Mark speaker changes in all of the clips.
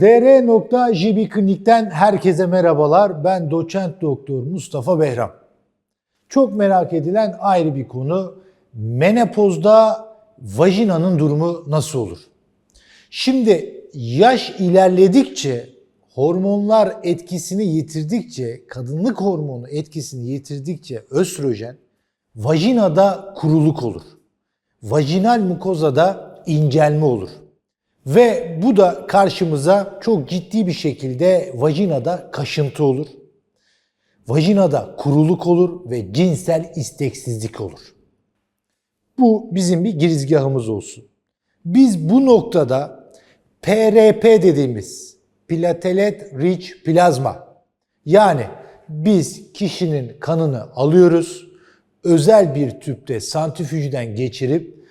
Speaker 1: dr.jb Klinik'ten herkese merhabalar. Ben doçent doktor Mustafa Behram. Çok merak edilen ayrı bir konu. Menopozda vajinanın durumu nasıl olur? Şimdi yaş ilerledikçe hormonlar etkisini yitirdikçe, kadınlık hormonu etkisini yitirdikçe östrojen vajinada kuruluk olur. Vajinal mukozada incelme olur. Ve bu da karşımıza çok ciddi bir şekilde vajinada kaşıntı olur. Vajinada kuruluk olur ve cinsel isteksizlik olur. Bu bizim bir girizgahımız olsun. Biz bu noktada PRP dediğimiz platelet rich plazma yani biz kişinin kanını alıyoruz, özel bir tüpte santrifüjden geçirip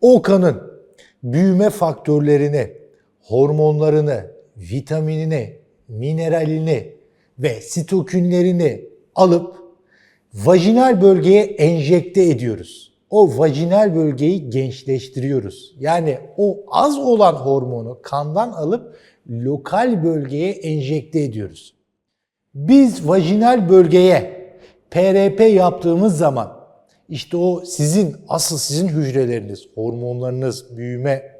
Speaker 1: o kanın büyüme faktörlerini, hormonlarını, vitaminini, mineralini ve sitokünlerini alıp vajinal bölgeye enjekte ediyoruz. O vajinal bölgeyi gençleştiriyoruz. Yani o az olan hormonu kandan alıp lokal bölgeye enjekte ediyoruz. Biz vajinal bölgeye PRP yaptığımız zaman işte o sizin asıl sizin hücreleriniz, hormonlarınız, büyüme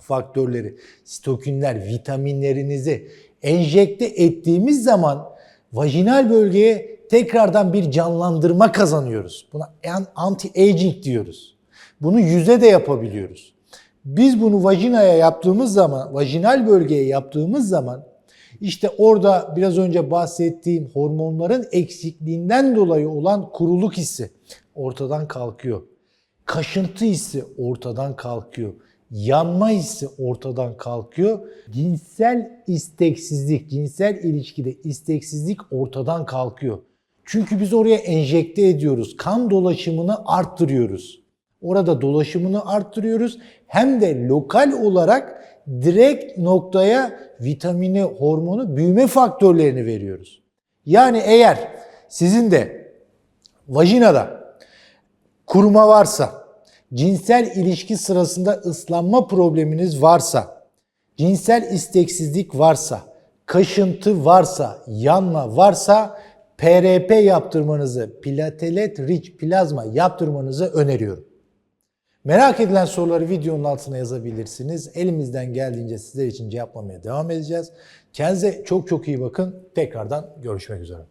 Speaker 1: faktörleri, sitokinler, vitaminlerinizi enjekte ettiğimiz zaman vajinal bölgeye tekrardan bir canlandırma kazanıyoruz. Buna anti-aging diyoruz. Bunu yüze de yapabiliyoruz. Biz bunu vajinaya yaptığımız zaman, vajinal bölgeye yaptığımız zaman işte orada biraz önce bahsettiğim hormonların eksikliğinden dolayı olan kuruluk hissi ortadan kalkıyor. Kaşıntı hissi ortadan kalkıyor. Yanma hissi ortadan kalkıyor. Cinsel isteksizlik, cinsel ilişkide isteksizlik ortadan kalkıyor. Çünkü biz oraya enjekte ediyoruz. Kan dolaşımını arttırıyoruz. Orada dolaşımını arttırıyoruz. Hem de lokal olarak direkt noktaya vitamini, hormonu, büyüme faktörlerini veriyoruz. Yani eğer sizin de vajinada kuruma varsa, cinsel ilişki sırasında ıslanma probleminiz varsa, cinsel isteksizlik varsa, kaşıntı varsa, yanma varsa PRP yaptırmanızı, platelet rich plazma yaptırmanızı öneriyorum. Merak edilen soruları videonun altına yazabilirsiniz. Elimizden geldiğince sizler için cevaplamaya devam edeceğiz. Kendinize çok çok iyi bakın. Tekrardan görüşmek üzere.